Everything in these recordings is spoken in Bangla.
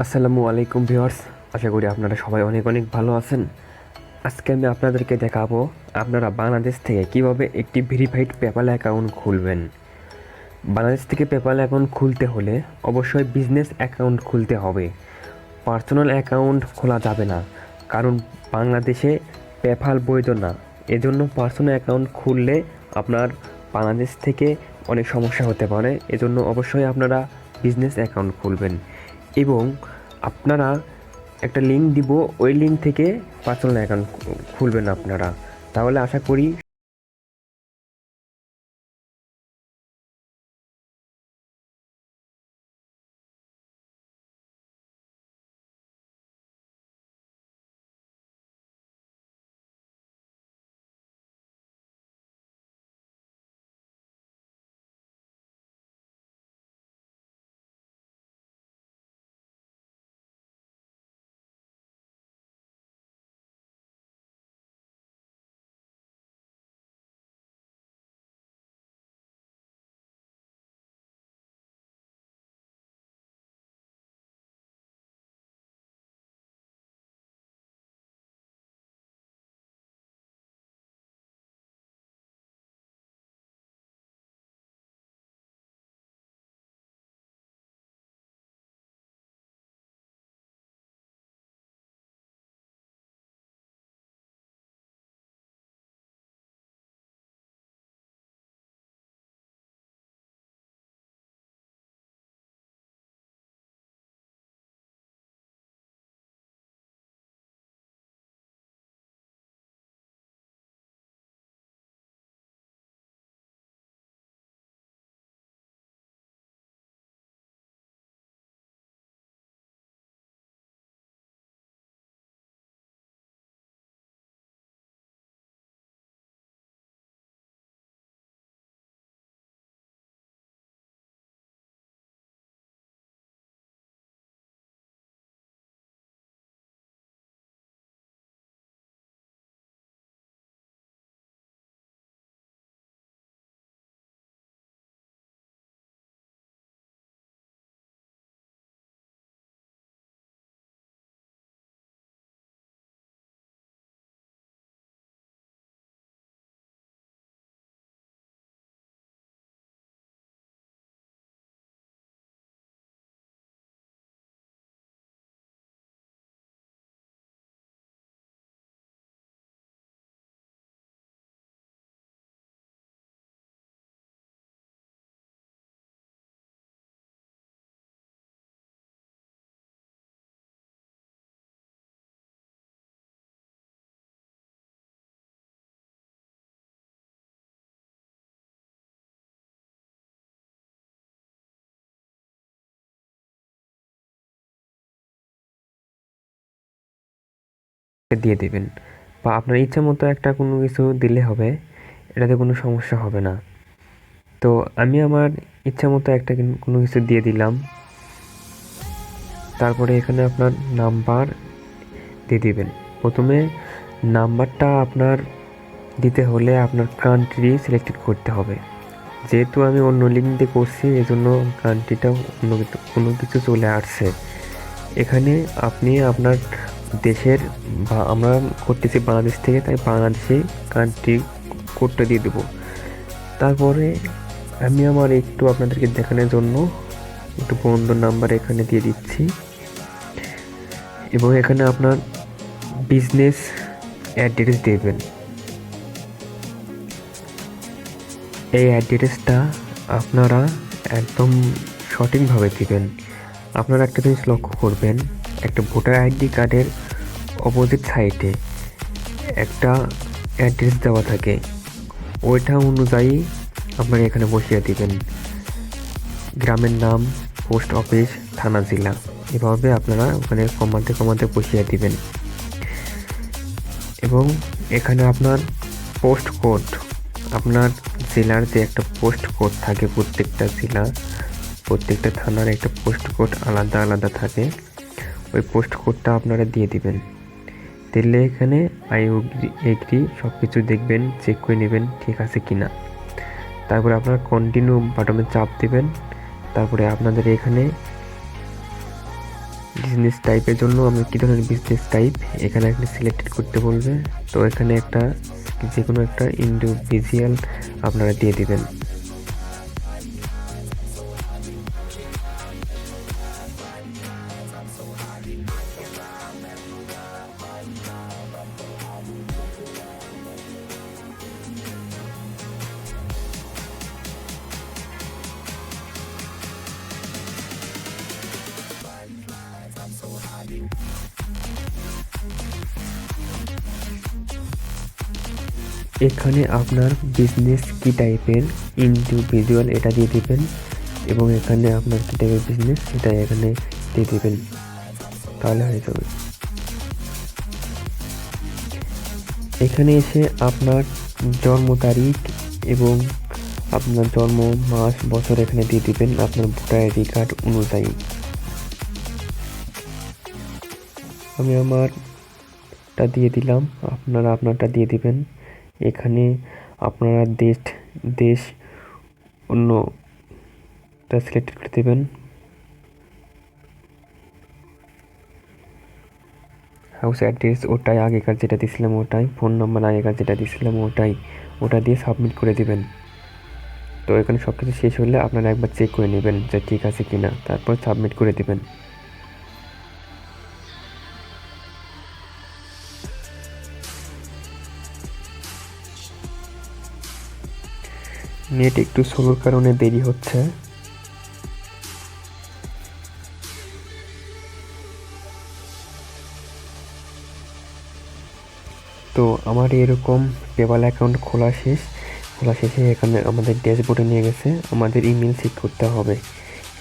আসসালামু আলাইকুম ভিউয়ার্স, আশা করি আপনারা সবাই অনেক অনেক ভালো আছেন। আজকে আমি আপনাদেরকে দেখাবো আপনারা বাংলাদেশ থেকে কীভাবে একটি ভেরিফাইড পেপ্যাল অ্যাকাউন্ট খুলবেন। বাংলাদেশ থেকে পেপ্যাল অ্যাকাউন্ট খুলতে হলে অবশ্যই বিজনেস অ্যাকাউন্ট খুলতে হবে। পার্সোনাল অ্যাকাউন্ট খোলা যাবে না, কারণ বাংলাদেশে পেপ্যাল বৈধ না। এজন্য পার্সোনাল অ্যাকাউন্ট খুললে আপনার বাংলাদেশ থেকে অনেক সমস্যা হতে পারে। এজন্য অবশ্যই আপনারা বিজনেস অ্যাকাউন্ট খুলবেন এবং আপনারা একটা লিঙ্ক দিব ওই লিঙ্ক থেকে পার্সোনাল অ্যাকাউন্ট খুলবেন আপনারা। তাহলে আশা করি দিয়ে দেবেন। বা আপনার ইচ্ছা মতো একটা কোনো কিছু দিলে হবে, এটাতে কোনো সমস্যা হবে না। তো আমি আমার ইচ্ছা মতো একটা কোনো কিছু দিয়ে দিলাম। তারপরে এখানে আপনার নাম্বার দিয়ে দিবেন। প্রথমে নাম্বারটা আপনার দিতে হলে আপনার কান্ট্রি সিলেক্টেড করতে হবে। যেহেতু আমি অন্য লিঙ্ক দিয়ে করছি এই জন্য কান্ট্রিটাও অন্য কোনো কিছু চলে আসছে। এখানে আপনি আপনার দেশের বা আমরা করতেছি বাংলাদেশ থেকে, তাই বাংলাদেশে কান্ট্রি কোডটা দিয়ে দেবো। তারপরে আমি আমার একটু আপনাদেরকে দেখানোর জন্য একটু বন্ধুর নাম্বার এখানে দিয়ে দিচ্ছি। এবং এখানে আপনার বিজনেস অ্যাড্রেস দেবেন। এই অ্যাড্রেসটা আপনারা একদম সঠিকভাবে দিবেন। আপনারা একটা জিনিস লক্ষ্য করবেন, একটা ভোটার আইডি কার্ডের অপোজিট সাইডে একটা অ্যাড্রেস দেওয়া থাকে। ওইটা অনুযায়ী আপনারা এখানে বসিয়ে দিবেন। গ্রামের নাম, পোস্ট অফিস, থানা, জেলা। এভাবে আপনারা ওখানে কমাতে কমাতে বসিয়ে দিবেন। এবং এখানে আপনার পোস্ট কোড, আপনার জেলার যে একটা পোস্ট কোড থাকে প্রত্যেকটা জেলা, প্রত্যেকটা থানার একটা পোস্ট কোড আলাদা আলাদা থাকে। ওই পোস্ট কোডটা আপনারা দিয়ে দিবেন। দিলে এখানে আই এগ্রি সব কিছু দেখবেন চেক করে নেবেন ঠিক আছে কি না তারপরে আপনারা কন্টিনিউ বাটনে চাপ দেবেন। তারপরে আপনাদের এখানে বিজনেস টাইপের জন্য আমি কী ধরনের বিজনেস টাইপ এখানে আপনি সিলেক্টেড করতে বলবে তো এখানে একটা যে কোনো একটা ইন্ডিভিজুয়াল আপনারা দিয়ে দিবেন। এখানে আপনার বিজনেস কি টাইপের ইন্ডিভিজুয়াল এটা দিয়ে দিবেন, এবং এখানে আপনার কী টাইপের বিজনেস সেটা এখানে দিয়ে দিবেন। তাহলে হয়ে যাবে। এখানে এসে আপনার জন্ম তারিখ এবং আপনার জন্ম, মাস, বছর এখানে দিয়ে দিবেন আপনার ভোটার আইডি কার্ড অনুযায়ী। আমি আমারটা দিয়ে দিলাম, আপনারা আপনারটা দিয়ে দিবেন। এখানে আপনারা দেশ দেশ অন্যটা সিলেক্ট করে দেবেন। হাউস অ্যাড্রেস ওটাই, আগেকার যেটা দিয়েছিলাম ওটাই ফোন নাম্বার আগেকার যেটা দিয়েছিলাম ওটাই, ওটা দিয়ে সাবমিট করে দেবেন। তো এখানে সব কিছু শেষ হলে আপনারা একবার চেক করে নেবেন যে ঠিক আছে কি না তারপর সাবমিট করে দিবেন। নেট একটু স্লোর কারণে দেরি হচ্ছে। তো আমার এরকম পেপাল অ্যাকাউন্ট খোলা শেষ। খোলা শেষে এখানে আমাদের ড্যাশবোর্ডে নিয়ে গেছে। আমাদের ইমেল চেক করতে হবে।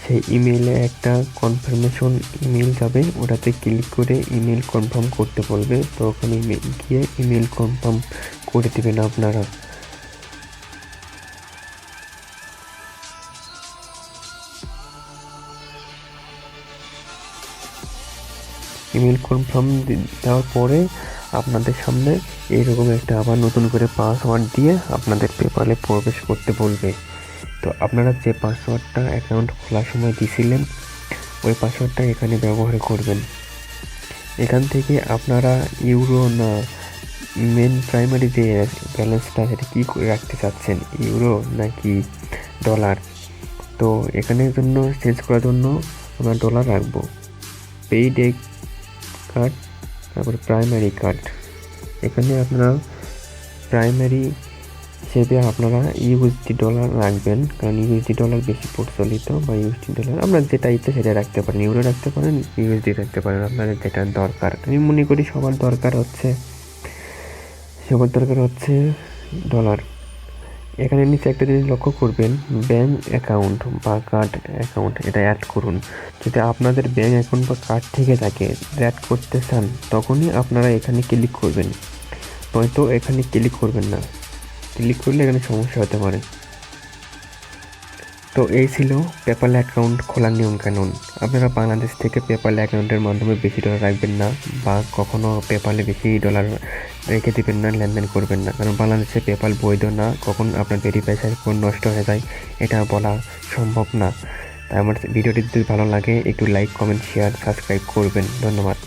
সেই ইমেলে একটা কনফার্মেশন ইমেল যাবে। ওটাতে ক্লিক করে ইমেল কনফার্ম করতে বলবে। তো ওখানে গিয়ে ইমেল কনফার্ম করে দেবেন আপনারা। ইমেল কনফার্ম দেওয়ার পরে আপনাদের সামনে এইরকম একটা আবার নতুন করে পাসওয়ার্ড দিয়ে আপনাদের পেপালে প্রবেশ করতে বলবে। তো আপনারা যে পাসওয়ার্ডটা অ্যাকাউন্ট খোলার সময় দিছিলেন, ওই পাসওয়ার্ডটা এখানে ব্যবহার করবেন। এখান থেকে আপনারা ইউরো না মেন প্রাইমারি যে ব্যালেন্সটা সেটা কী করে রাখতে চাচ্ছেন, ইউরো নাকি ডলার তো এখানের জন্য চেঞ্জ করার জন্য আমরা ডলার রাখব। পেইড কার্ড তারপরে প্রাইমারি কার্ড এখানে আপনারা প্রাইমারি হিসেবে আপনারা ইউএসডি ডলার রাখবেন, কারণ ইউএসডি ডলার বেশি প্রচলিত বা ইউএসডি ডলার আপনার যেটা ইচ্ছে সেটা রাখতে পারেন ইউরো রাখতে পারেন ইউএসডি রাখতে পারেন আপনাদের যেটা দরকার। আমি মনে করি সবার দরকার হচ্ছে, সবার দরকার হচ্ছে ডলার এখানে নিচে একটা জিনিস লক্ষ্য করবেন ব্যাঙ্ক অ্যাকাউন্ট বা কার্ড অ্যাকাউন্ট এটা অ্যাড করুন। যদি আপনাদের ব্যাঙ্ক অ্যাকাউন্ট বা কার্ড থেকে থাকে অ্যাড করতে চান, তখনই আপনারা এখানে ক্লিক করবেন। নয়তো এখানে ক্লিক করবেন না। ক্লিক করলে এখানে সমস্যা হতে পারে। তো এই ছিল পেপাল অ্যাকাউন্ট খোলার নিয়ম কানুন। আপনারা বাংলাদেশ থেকে পেপাল অ্যাকাউন্টের মাধ্যমে বেশি ডলার রাখবেন না বা কখনো পেপালে বেশি ডলার রেখে দেবেন না, লেনদেন করবেন না। কারণ বাংলাদেশে পেপাল বৈধ না, কখন আপনার ভেরিফাইসার কোন নষ্ট হয়ে যায় এটা বলা সম্ভব না। তাই আমার ভিডিওটি যদি ভালো লাগে, একটু লাইক কমেন্ট শেয়ার সাবস্ক্রাইব করবেন। ধন্যবাদ।